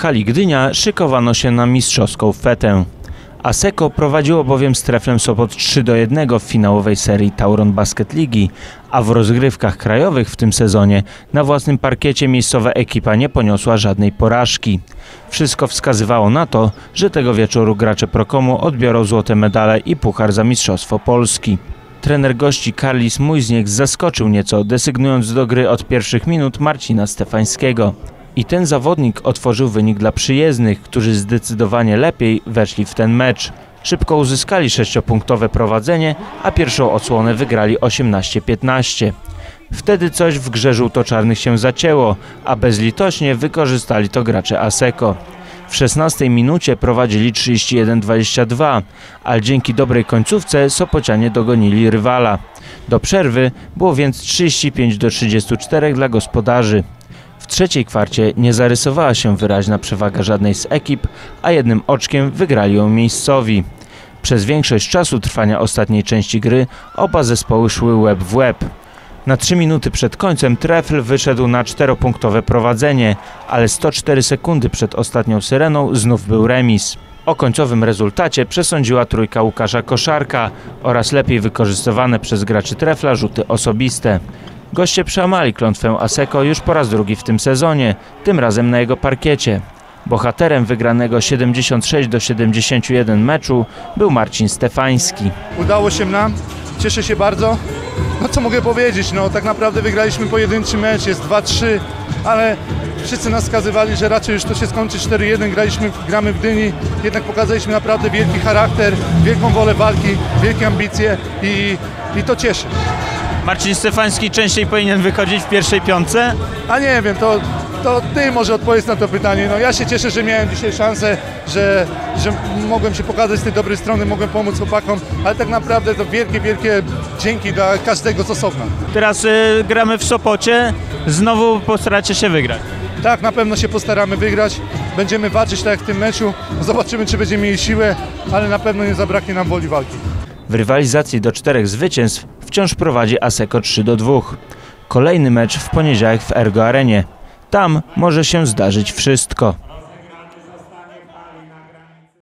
hali Gdynia szykowano się na mistrzowską fetę. Aseko prowadziło bowiem z Sopot 3 do 1 w finałowej serii Tauron Basket Ligi, a w rozgrywkach krajowych w tym sezonie na własnym parkiecie miejscowa ekipa nie poniosła żadnej porażki. Wszystko wskazywało na to, że tego wieczoru gracze Prokomu odbiorą złote medale i puchar za Mistrzostwo Polski. Trener gości Karlis Mujzniek zaskoczył nieco, desygnując do gry od pierwszych minut Marcina Stefańskiego. I ten zawodnik otworzył wynik dla przyjezdnych, którzy zdecydowanie lepiej weszli w ten mecz. Szybko uzyskali sześciopunktowe prowadzenie, a pierwszą odsłonę wygrali 18-15. Wtedy coś w grze żółto-czarnych się zacięło, a bezlitośnie wykorzystali to gracze Aseko. W 16 minucie prowadzili 31-22, ale dzięki dobrej końcówce Sopocianie dogonili rywala. Do przerwy było więc 35 do 34 dla gospodarzy. Trzeciej kwarcie nie zarysowała się wyraźna przewaga żadnej z ekip, a jednym oczkiem wygrali ją miejscowi. Przez większość czasu trwania ostatniej części gry oba zespoły szły łeb w łeb. Na 3 minuty przed końcem Trefl wyszedł na czteropunktowe prowadzenie, ale 104 sekundy przed ostatnią syreną znów był remis. O końcowym rezultacie przesądziła trójka Łukasza Koszarka oraz lepiej wykorzystywane przez graczy Trefla rzuty osobiste. Goście przełamali klątwę Aseko już po raz drugi w tym sezonie, tym razem na jego parkiecie. Bohaterem wygranego 76 do 71 meczu był Marcin Stefański. Udało się nam, cieszę się bardzo. No co mogę powiedzieć, no tak naprawdę wygraliśmy pojedynczy mecz, jest 2-3, ale wszyscy nas skazywali, że raczej już to się skończy 4-1, graliśmy, gramy w Dyni, jednak pokazaliśmy naprawdę wielki charakter, wielką wolę walki, wielkie ambicje i, i to cieszy. Marcin Stefański częściej powinien wychodzić w pierwszej piątce? A nie wiem, to, to ty może odpowiedz na to pytanie. No ja się cieszę, że miałem dzisiaj szansę, że, że mogłem się pokazać z tej dobrej strony, mogłem pomóc chłopakom, ale tak naprawdę to wielkie, wielkie dzięki dla każdego z osobna. Teraz y, gramy w Sopocie, znowu postaracie się wygrać. Tak, na pewno się postaramy wygrać. Będziemy walczyć tak jak w tym meczu. Zobaczymy, czy będziemy mieli siłę, ale na pewno nie zabraknie nam woli walki. W rywalizacji do czterech zwycięstw wciąż prowadzi Aseko 3 do 2. Kolejny mecz w poniedziałek w Ergo Arenie. Tam może się zdarzyć wszystko.